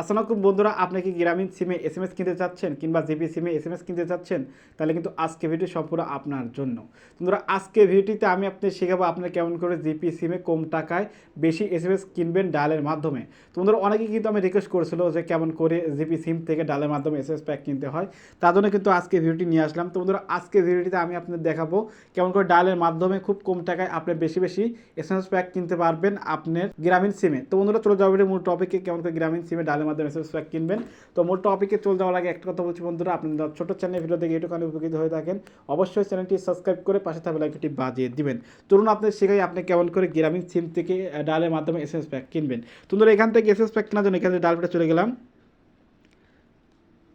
আসসালামু আলাইকুম বন্ধুরা, আপনি কি গ্রামীণ সিমে এস এম এস কিনতে চাচ্ছেন কিংবা জিপি সিমে এস এম এস কিনতে চাচ্ছেন? তাহলে কিন্তু আজকে ভিডিও সম্পূর্ণ আপনার জন্য। বন্ধুরা, আজকে ভিডিওটিতে আমি আপনি শেখাবো আপনার কেমন করে জিপি সিমে কম টাকায় বেশি এস এম এস কিনবেন ডালের মাধ্যমে। তো বন্ধুরা কিন্তু আমি রিকোয়েস্ট করেছিল যে কেমন করে জিপি সিম থেকে ডালের মাধ্যমে এস এম এস প্যাক কিনতে হয়। তার জন্য কিন্তু আজকে ভিডিওটি নিয়ে আসলাম। তো বন্ধুরা, আজকে ভিডিওটিতে আমি আপনাদের দেখাবো কেমন করে ডায়ালের মাধ্যমে খুব কম টাকায় আপনি বেশি বেশি এস এম এস প্যাক কিনতে পারবেন আপনার গ্রামীণ সিমে। তো বন্ধুরা, চলে যাব মূল টপিকে কেমন করে গ্রামীণ সিমে ডায়ালের মাধ্যমে এম প্যাক কিনবেন। তো মূল টপিকে চলে যাওয়ার আগে একটা কথা বলছি বন্ধুরা, আপনারা ছোটো চ্যানেল ভিডিও দেখে একটুখানি উপকৃত হয়ে থাকেন। অবশ্যই চ্যানেলটি সাবস্ক্রাইব করে পাশে থাকা লাইকটি বাজিয়ে দিবেন। তরুণ আপনার শেখাই আপনি কেমন করে গ্রামীণ সিম থেকে ডালের মাধ্যমে এস প্যাক কিনবেন। তো এখান থেকে এস প্যাক কেনার জন্য এখান থেকে চলে গেলাম।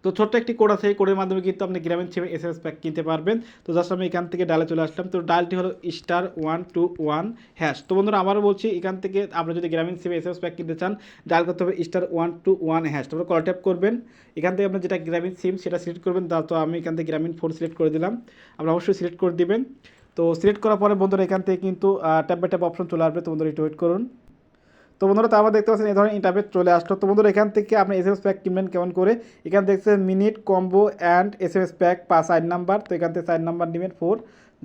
তো ছোট্ট একটি কোড আছে, এই কোডের মাধ্যমে কিন্তু আপনি গ্রামীণ সিমে এস এস প্যাক কিনতে পারবেন। তো জাস্ট আমি এখান থেকে ডালে চলে আসলাম। তো ডালটি হলো star one two one hash তো বন্ধুরা, আবারও বলছি, এখান থেকে আপনি যদি গ্রামীণ সিমে এস এস প্যাক কিনতে চান ডাল করতে হবে star one two one hash তারপরে কল ট্যাপ করবেন। এখান থেকে আপনি যেটা গ্রামীণ সিম সেটা সিলেক্ট করবেন। তা তো আমি এখান থেকে গ্রামীণ ফোন সিলেক্ট করে দিলাম। আপনি অবশ্যই সিলেক্ট করে দিবেন। তো সিলেক্ট করার পরে বন্ধুরা, এখান থেকে কিন্তু ট্যাপ বাই অপশন চলে আসবে। তো বন্ধুরা, একটু ওয়েট করুন। তো বন্ধুরা তারপর দেখতে পাচ্ছেন এই ধরনের ইন্টারভেট চলে আসলো। তো বন্ধুরা, এখান থেকে আপনি এস এম এস প্যাক কিনবেন কেমন করে? এখানে দেখছেন minute combo and S M S pack পাঁচ সাইড নাম্বার তো এখান থেকে সাইড নাম্বার নেবেন ফোর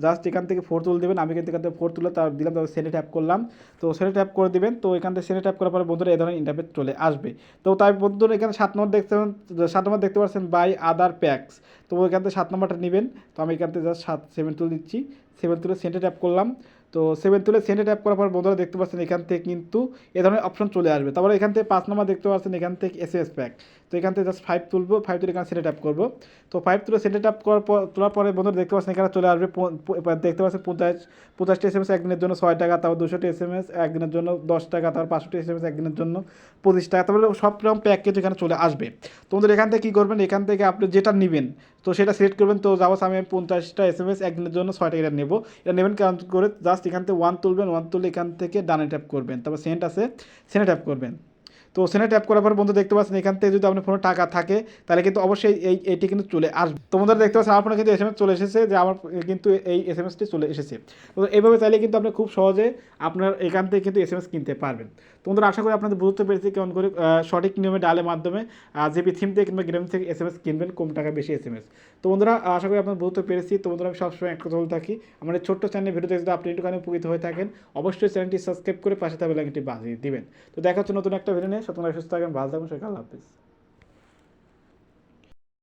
জাস্ট এখান থেকে ফোর তুলে দেবেন। আমি কিন্তু এখান থেকে ফোর তুলে তার দিলাম, তারপর সেনে ট্যাপ করলাম। তো সেনে ট্যাপ করে দিবেন। তো এখান থেকে সেনে ট্যাপ করার পরে বন্ধুরা, এই ধরনের ইন্টারভেট চলে আসবে। তো তাই বন্ধুরা, এখানে সাত নম্বর দেখতে সাত নম্বর দেখতে পাচ্ছেন বাই আদার প্যাকস তো এখান থেকে সাত নম্বরটা নেবেন। তো আমি এখান থেকে জাস্ট সাত সেভেন তুলে দিচ্ছি। সেভেন তুলে সেন্টে ট্যাপ করলাম। তো সেভেন তুলে সেন্টে ট্যাপ করার পর বন্ধুরা দেখতে পাচ্ছেন এখান থেকে কিন্তু এ ধরনের অপশন চলে আসবে। তারপরে এখান থেকে পাঁচ নম্বর দেখতে পাচ্ছেন এখান থেকে এস এস প্যাক তো এখান থেকে জাস্ট ফাইভ তুলবো ফাইভ তুলে এখানে সেন্টে ট্যাপ করব। তো ফাইভ তুলে সেন্টে ট্যাপ করার পর, তোলার পরে বন্ধুরা দেখতে পাচ্ছেন এখানে চলে আসবে দেখতে পাচ্ছেন পঞ্চাশ পঞ্চাশটি এস এম এস একদিনের জন্য ছয় টাকা, তারপর দুশোটি এস এম এস একদিনের জন্য দশ টাকা, তারপর পাঁচশোটি এস এম এস একদিনের জন্য পঁচিশ টাকা। তারপরে সব রকম প্যাকেজ এখানে চলে আসবে। তোমাদের এখান থেকে কী করবেন? এখান থেকে আপনি যেটা নেবেন তো সেটা সিলেক্ট করবেন। তো যাব আমি পঞ্চাশটা এস এম এস একদিনের জন্য ছয় টাকা এটা নেব। এটা নেবেন কারণ করে? জাস্ট এখান থেকে ওয়ান তুলবেন ওয়ান তুলে এখান থেকে ডানে ট্যাপ করবেন। তারপর সেন্ট আছে সেনে ট্যাপ করবেন। তো সেনে ট্যাপ করার পর বন্ধু দেখতে পাচ্ছেন এখান থেকে যদি আপনার ফোনে টাকা থাকে, তাহলে কিন্তু অবশ্যই এই এইটি কিন্তু চলে আসবে। তো বন্ধুরা দেখতে পাচ্ছেন ফোনে কিন্তু এস চলে এসেছে যে আমার কিন্তু এই এস এম এসটি চলে এসেছে। তো এইভাবে চাইলে কিন্তু আপনি খুব সহজে আপনার এখান থেকে কিন্তু এস এম এস কিনতে পারবেন। তো বন্ধুরা আশা করি আপনাদের বুঝতে পেরেছি কেমন করে সঠিক নিয়মে ডালের মাধ্যমে জিপি থিম থেকে কিংবা গ্রাম থেকে এস এম এস কিনবেন, কম টাকা বেশি এস এম এস তো বন্ধুরা আশা করি আপনার বুঝতে পেরেছি। তো বন্ধুরা, আমি সবসময় একটা চলে থাকি আমাদের ছোট্ট চ্যানেল ভিডিও দেখতে আপনি একটুখানি উপকৃত হয়ে থাকেন, অবশ্যই চ্যানেলটি সাবস্ক্রাইব করে পাশে থাকবে লাইনটি বাজিয়ে দিবেন। তো দেখা হচ্ছে নতুন একটা ভিডিও সতর্ক সুস্থ থাকেন ভালো থাকবেন সকাল হাফিজ